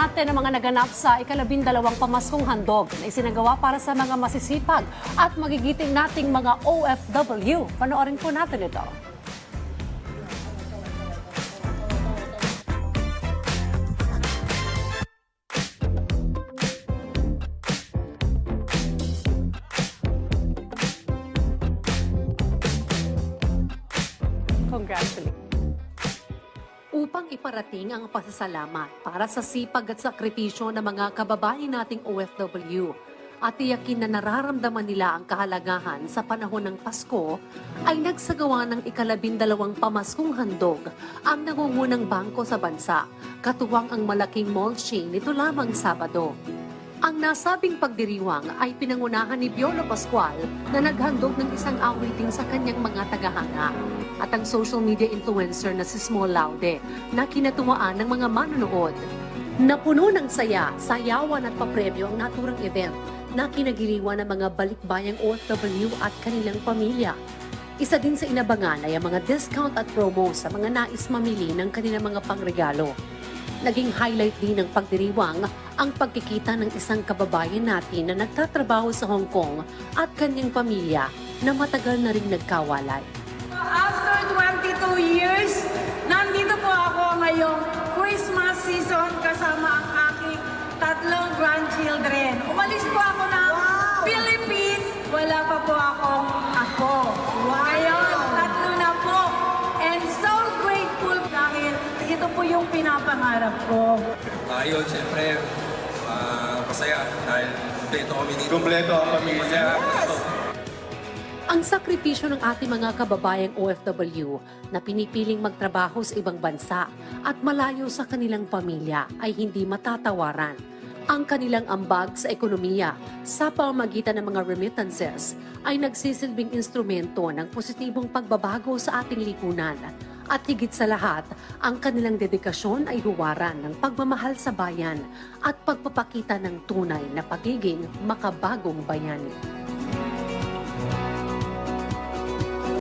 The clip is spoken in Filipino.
natin ang mga naganap sa ikalabindalawang pamaskong handog na isinagawa para sa mga masisipag at magigiting nating mga OFW. Panoorin po natin ito. Congratulations. Upang iparating ang pasasalamat para sa sipag at sakripisyo ng mga kababayan nating OFW at tiyakin na nararamdaman nila ang kahalagahan sa panahon ng Pasko, ay nagsagawa ng ikalabindalawang pamaskong handog ang nangungunang bangko sa bansa, katuwang ang malaking mall chain nito lamang Sabado. Ang nasabing pagdiriwang ay pinangunahan ni Biolo Pascual na naghandog ng isang awiting sa kanyang mga tagahanga at ang social media influencer na si Small Laude na kinatuwaan ng mga manonood. Napuno ng saya, sayawan at papremyo ang naturang event na kinagiliwan ng mga balikbayang OFW at kanilang pamilya. Isa din sa inabangan ay ang mga discount at promo sa mga nais mamili ng kanilang mga pangregalo. Naging highlight din ng pagdiriwang ang pagkikita ng isang kababayan natin na nagtatrabaho sa Hong Kong at kanyang pamilya na matagal na rin nagkawalay. After 22 years, nandito po ako ngayong Christmas season kasama ang aking tatlong grandchildren. Umalis po ako ng Philippines, wala pa po akong yung pinapangarap ko. Ayun, siyempre, ah, masaya dahil kompleto kami dito. Kompleto ang pamilya. Gusto. Ang sakripisyo ng ating mga kababayang OFW na pinipiling magtrabaho sa ibang bansa at malayo sa kanilang pamilya ay hindi matatawaran. Ang kanilang ambag sa ekonomiya sa pamamagitan ng mga remittances ay nagsisilbing instrumento ng positibong pagbabago sa ating lipunan. At higit sa lahat, ang kanilang dedikasyon ay huwaran ng pagmamahal sa bayan at pagpapakita ng tunay na pagiging makabagong bayani.